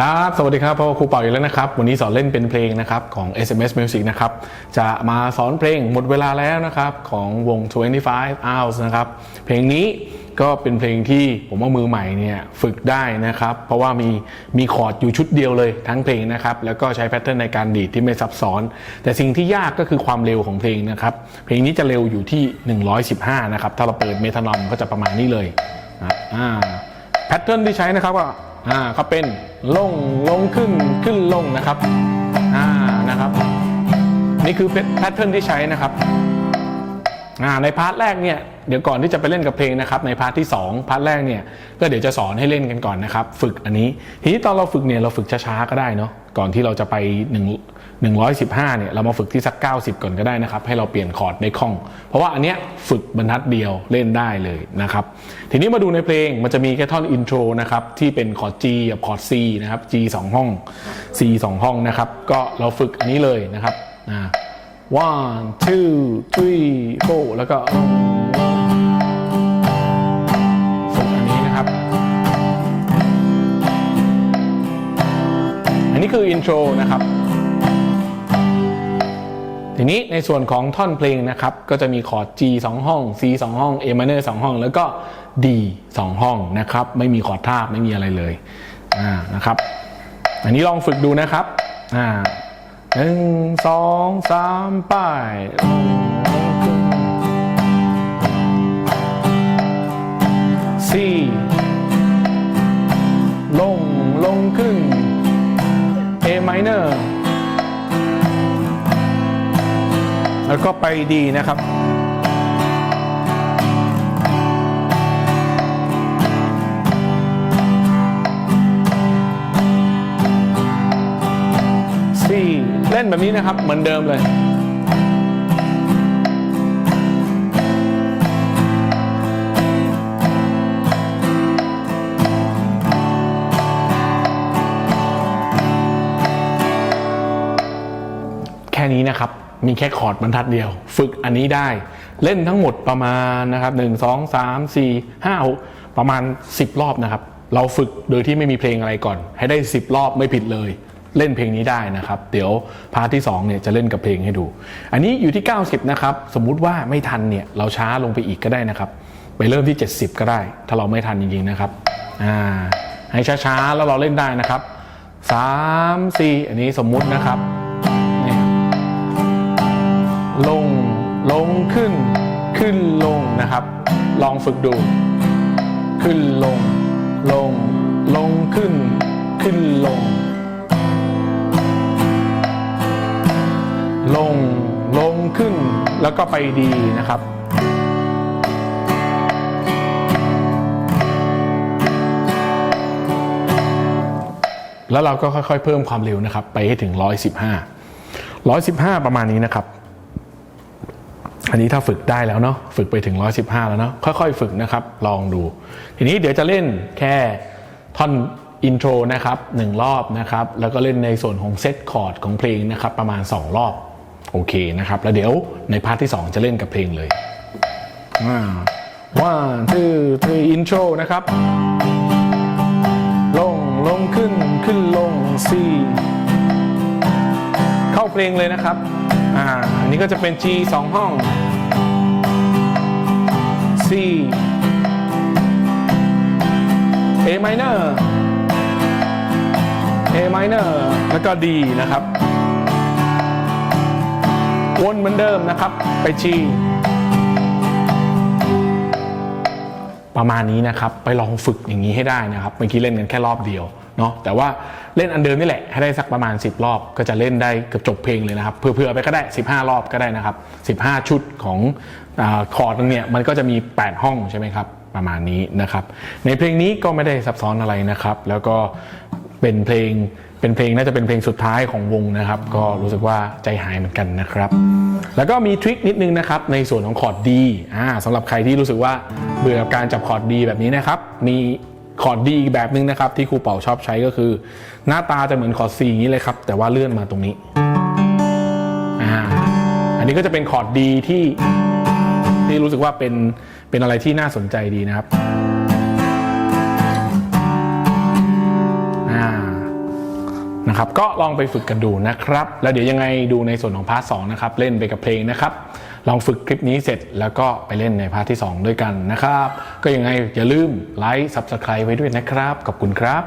ครับ สวัสดีครับพ่อครูเป่าอีกแล้วนะครับ วันนี้สอนเล่นเป็นเพลงนะครับของ SMS Music นะครับ จะมาสอนเพลงหมดเวลาแล้วนะครับ ของวง 25 Hours นะครับ เพลงนี้ก็เป็นเพลงที่ผมว่ามือใหม่เนี่ยฝึกได้นะครับ เพราะว่ามีมีคอร์ดอยู่ชุดเดียวเลยทั้งเพลงนะครับ แล้วก็ใช้แพทเทิร์นในการดีดที่ไม่ซับซ้อน แต่สิ่งที่ยากก็คือความเร็วของเพลงนะครับ เพลงนี้จะเร็วอยู่ที่ 115 นะครับ ถ้าเราเปิดเมทานอมก็จะประมาณนี้เลยอ่าแพทเทิร์นที่ใช้นะครับก็ อ่าเขาเป็นลงลงขึ้นขึ้นลงนะครับอ่านะครับ นี่คือแพทเทิร์นที่ใช้นะครับ ในพาร์ทแรกเนี่ยเดี๋ยวก่อนที่จะไปเล่นกับเพลงนะครับในพาร์ทที่ 2 พาร์ทแรกเนี่ยก็เดี๋ยวจะสอนให้เล่นกันก่อนนะครับ ฝึกอันนี้ ทีนี้ตอนเราฝึกเนี่ยเราฝึกช้าๆก็ได้เนาะก่อนที่เราจะไป1 115เนี่ยเรามาฝึกที่สัก 90 ก่อนก็ได้นะครับ ให้เราเปลี่ยนคอร์ดได้คล่อง เพราะว่าอันเนี้ยฝึกบรรทัดเดียวเล่นได้เลยนะครับทีนี้มาดูในเพลงมันจะมีแค่ท่อนอินโทรนะครับที่เป็นคอร์ด G กับคอร์ด C นะครับ G 2 ห้อง C 2 ห้องนะครับก็เราฝึกอันนี้เลยนะครับอ่า one two three four แล้วก็ฝึกอันนี้นะครับ อันนี้คืออินโทรนะครับ ทีนี้ในส่วนของท่อนเพลงนะครับ ก็จะมีคอร์ด G 2 ห้อง C 2 ห้อง A minor 2 ห้อง แล้วก็ D 2 ห้องนะครับ ไม่มีคอร์ดทาบไม่มีอะไรเลย อ่า นะครับ อันนี้ลองฝึกดูนะครับ อ่า หนึ่งสองสามป้ายสี่ลง ลงขึ้น A minor แล้วก็ไปดีนะครับ เล่นแบบนี้นะครับ เหมือนเดิมเลยแค่นี้นะครับ มีแค่คอร์ดบรรทัดเดียว ฝึกอันนี้ได้ เล่นทั้งหมดประมาณนะครับ1 2 3 4 5 6ประมาณ 10 รอบนะครับ เราฝึกโดยที่ไม่มีเพลงอะไรก่อน ให้ได้ 10 รอบไม่ผิดเลย เล่นเพลงนี้ได้นะครับ เดี๋ยวพาร์ทที่2เนี่ยจะเล่นกับเพลงให้ดู อันนี้อยู่ที่ 90 นะครับ สมมุติว่าไม่ทันเนี่ยเราช้าลงไปอีกก็ได้นะครับ ไปเริ่มที่ 70 ก็ได้ ถ้าเราไม่ทันจริงๆนะครับอ่าให้ช้าๆ แล้วเราเล่นได้นะครับ 3 4 อันนี้สมมุตินะครับนี่ครับลงลงขึ้น ขึ้นลงนะครับ ลองฝึกดู ขึ้นลง ลง ลงขึ้น ขึ้นลง ลงลงขึ้นแล้วก็ไปดีนะครับแล้วเราก็ค่อยๆ เพิ่มความเร็วนะครับ ไปให้ถึง 115 115 ประมาณนี้นะครับ อันนี้ถ้าฝึกได้แล้วเนาะฝึกไปถึง 115 แล้วเนาะค่อยๆ ฝึกนะครับ ลองดู ทีนี้เดี๋ยวจะเล่นแค่ท่อนอินโทรนะครับหนึ่งรอบนะครับ แล้วก็เล่นในส่วนของเซตคอร์ดของเพลงนะครับ ประมาณ 2 รอบ โอเคนะครับ แล้วเดี๋ยวในพาร์ทที่ 2 จะเล่นกับเพลงเลยอ่า one two three intro นะครับ ลงลงขึ้นขึ้นลง C เข้าเพลงเลยนะครับ อ่า อันนี้ก็จะเป็น G 2 ห้อง C A minor A minor แล้วก็ D นะครับ วนเหมือนเดิมนะครับ ไป G ประมาณนี้นะครับ ไปลองฝึกอย่างนี้ให้ได้นะครับ เมื่อกี้เล่นกันแค่รอบเดียวเนาะแต่ว่าเล่นอันเดิมนี่แหละให้ได้สักประมาณ 10 รอบ ก็จะเล่นได้เกือบจบเพลงเลยนะครับเผื่อๆไปก็ได้ 15 รอบก็ได้นะครับ 15 ชุดของอคอร์ดนึงเนี่ยมันก็จะมี 8 ห้องใช่ไหมครับประมาณนี้นะครับ ในเพลงนี้ก็ไม่ได้ซับซ้อนอะไรนะครับ แล้วก็ เป็นเพลงเป็นเพลงน่าจะเป็นเพลงสุดท้ายของวงนะครับ ก็รู้สึกว่าใจหายเหมือนกันนะครับ แล้วก็มีทริคนิดนึงนะครับในส่วนของคอร์ดดีอ่าสำหรับใครที่รู้สึกว่าเบื่อกับการจับคอร์ดดีแบบนี้นะครับ มีคอร์ดดีอีกแบบนึงนะครับ ที่ครูเป่าชอบใช้ก็คือ หน้าตาจะเหมือนคอร์ดซีอย่างนี้เลยครับ แต่ว่าเลื่อนมาตรงนี้อ่าอันนี้ก็จะเป็นคอร์ดดีที่ที่รู้สึกว่าเป็นเป็นอะไรที่น่าสนใจดีนะครับ นะครับก็ลองไปฝึกกันดูนะครับ แล้วเดี๋ยวยังไงดูในส่วนของพาร์ทสนะครับเล่นไปกับเพลงนะครับ ลองฝึกคลิปนี้เสร็จแล้วก็ไปเล่นในพาร์ทที่ 2 ด้วยกันนะครับ ก็ยังไงอย่าลืมไลค์ Subscribe ไว้ด้วยนะครับขอบคุณครับ